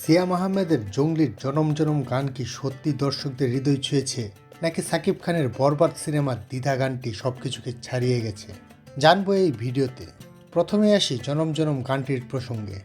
সিয়াম আহমেদের জঙ্গলির জনম জনম গান কি সত্যি দর্শকদের হৃদয় ছুঁয়েছে, নাকি সাকিব খানের বরবাদ সিনেমার দ্বিধা গানটি সব কিছুকে ছাড়িয়ে গেছে? জানব এই ভিডিওতে। প্রথমে আসি জনম জনম গানটির প্রসঙ্গে।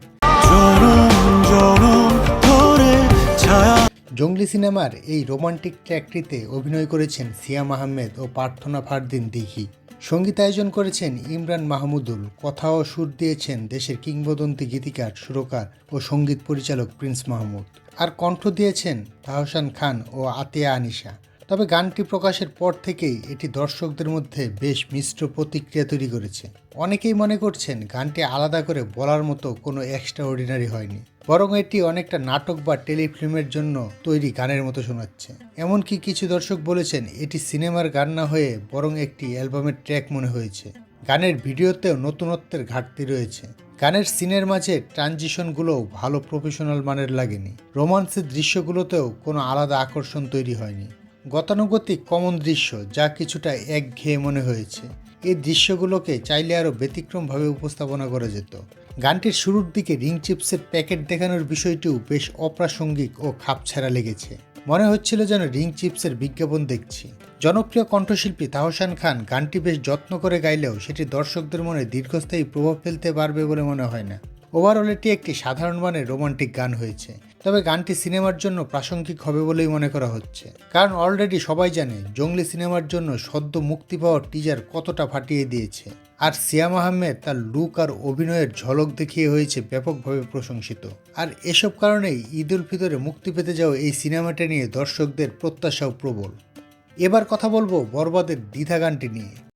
জঙ্গলি সিনেমার এই রোমান্টিক ট্র্যাকটিতে অভিনয় করেছেন সিয়াম আহমেদ ও প্রার্থনা ফারদিন দিঘি। সঙ্গীতায়োজন করেছেন ইমরান মাহমুদুল। কথা ও সুর দিয়েছেন দেশের কিংবদন্তি গীতিকার, সুরকার ও সংগীত পরিচালক প্রিন্স মাহমুদ। আর কণ্ঠ দিয়েছেন তাহসান খান ও আতিয়া আনিশা। তবে গানটি প্রকাশের পর থেকেই এটি দর্শকদের মধ্যে বেশ মিশ্র প্রতিক্রিয়া তৈরি করেছে। অনেকেই মনে করছেন গানটি আলাদা করে বলার মতো কোনো এক্সট্রা অর্ডিনারি হয়নি, বরং এটি অনেকটা নাটক বা টেলিফিল্মের জন্য তৈরি গানের মতো শোনাচ্ছে। এমনকি কিছু দর্শক বলেছেন এটি সিনেমার গান না হয়ে বরং একটি অ্যালবামের ট্র্যাক মনে হয়েছে। গানের ভিডিওতেও নতুনত্বের ঘাটতি রয়েছে। গানের সিনের মাঝে ট্রানজিশনগুলোও ভালো প্রফেশনাল মানের লাগেনি। রোমান্সের দৃশ্যগুলোতেও কোনো আলাদা আকর্ষণ তৈরি হয়নি। গতানুগতিক কমন দৃশ্য যা কিছুটা একঘেয়ে মনে হয়েছে। এই দৃশ্যগুলোকে চাইলে আরও ব্যতিক্রমভাবে উপস্থাপনা করা যেত। গানটির শুরুর দিকে রিং চিপসের প্যাকেট দেখানোর বিষয়টিও বেশ অপ্রাসঙ্গিক ও খাপছাড়া লেগেছে। মনে হচ্ছিল যেন রিং চিপসের বিজ্ঞাপন দেখছি। জনপ্রিয় কণ্ঠশিল্পী তাহসান খান গানটি বেশ যত্ন করে গাইলেও সেটি দর্শকদের মনে দীর্ঘস্থায়ী প্রভাব ফেলতে পারবে বলে মনে হয় না। ওভারঅল এটি একটি সাধারণ মানের রোমান্টিক গান হয়েছে। তবে গানটি সিনেমার জন্য প্রাসঙ্গিক হবে বলেই মনে করা হচ্ছে। কারণ অলরেডি সবাই জানে জঙ্গলি সিনেমার জন্য সদ্য মুক্তি পাওয়ার টিজার কতটা ফাটিয়ে দিয়েছে। আর সিয়াম আহমেদ তার লুক আর অভিনয়ের ঝলক দেখিয়ে হয়েছে ব্যাপকভাবে প্রশংসিত। আর এসব কারণেই ঈদ উল ফিতরে মুক্তি পেতে যাওয়া এই সিনেমাটা নিয়ে দর্শকদের প্রত্যাশাও প্রবল। এবার কথা বলব বরবাদের দ্বিধা গানটি নিয়ে।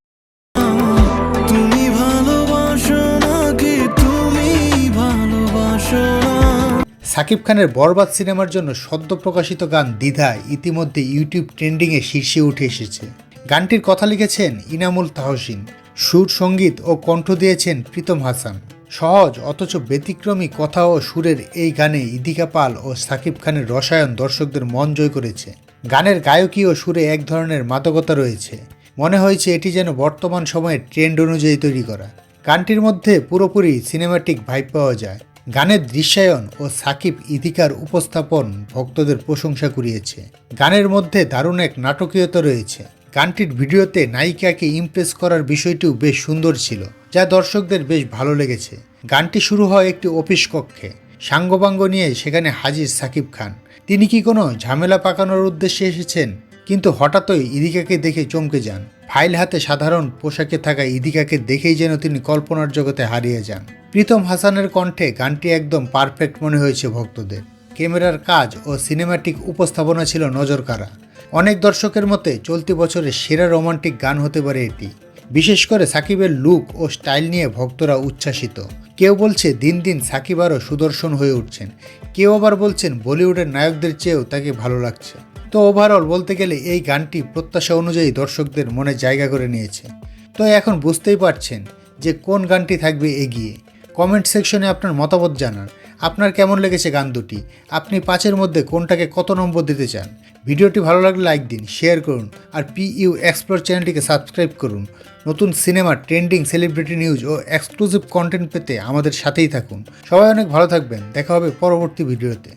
সাকিব খানের বরবাদ সিনেমার জন্য সদ্য প্রকাশিত গান দ্বিধা ইতিমধ্যে ইউটিউব ট্রেন্ডিংয়ে শীর্ষে উঠে এসেছে। গানটির কথা লিখেছেন ইনামুল তাহসিন, সুর, সংগীত ও কণ্ঠ দিয়েছেন প্রীতম হাসান। সহজ, অথচ ব্যতিক্রমী কথা ও সুরের এই গানে ইদিকা পাল ও সাকিব খানের রসায়ন দর্শকদের মন জয় করেছে। গানের গায়কী ও সুরে এক ধরনের মাদকতা রয়েছে। মনে হয়েছে এটি যেন বর্তমান সময়ের ট্রেন্ড অনুযায়ী তৈরি করা। গানটির মধ্যে পুরোপুরি সিনেমাটিক ভাইব পাওয়া যায়। গানের দৃশ্যায়ন ও সাকিব ইদিকার উপস্থাপন ভক্তদের প্রশংসা কুড়িয়েছে। গানের মধ্যে দারুণ এক নাটকীয়তা রয়েছে। গানটির ভিডিওতে নায়িকাকে ইমপ্রেস করার বিষয়টিও বেশ সুন্দর ছিল, যা দর্শকদের বেশ ভালো লেগেছে। গানটি শুরু হয় একটি অফিস কক্ষে। সাঙ্গবাঙ্গ নিয়ে সেখানে হাজির সাকিব খান। তিনি কি কোনো ঝামেলা পাকানোর উদ্দেশ্যে এসেছেন? কিন্তু হঠাৎই ইদিকাকে দেখে চমকে যান। ফাইল হাতে সাধারণ পোশাকে থাকা ইদিকাকে দেখেই যেন তিনি কল্পনার জগতে হারিয়ে যান। প্রীতম হাসানের কণ্ঠে গানটি একদম পারফেক্ট মনে হয়েছে ভক্তদের। ক্যামেরার কাজ ও সিনেমাটিক উপস্থাপনা ছিল নজরকাড়া। অনেক দর্শকের মতে চলতি বছরের সেরা রোমান্টিক গান হতে পারে এটি। বিশেষ করে সাকিবের লুক ও স্টাইল নিয়ে ভক্তরা উচ্ছ্বাসিত। কেউ বলছে দিন দিন সাকিব আরও সুদর্শন হয়ে উঠছেন। কেউ আবার বলছেন বলিউডের নায়কদের চেয়েও তাকে ভালো লাগছে। তো ওভারঅল বলতে গেলে এই গানটি প্রত্যাশা অনুযায়ী দর্শকদের মনে জায়গা করে নিয়েছে। তো এখন বুঝতেই পারছেন যে কোন গানটি থাকবে এগিয়ে। কমেন্ট সেকশনে আপনার মতামত জানান। আপনার কেমন লেগেছে গান দুটি? আপনি পাঁচের মধ্যে কোনটাকে কত নম্বর দিতে চান? ভিডিওটি ভালো লাগলে লাইক দিন শেয়ার করুন আর পি ইউ এক্সপ্লোর চ্যানেলটিকে সাবস্ক্রাইব করুন। নতুন সিনেমা ট্রেন্ডিং সেলিব্রিটি নিউজ ও এক্সক্লুসিভ কন্টেন্ট পেতে আমাদের সাথেই থাকুন। সবাই অনেক ভালো থাকবেন। দেখা হবে পরবর্তী ভিডিওতে।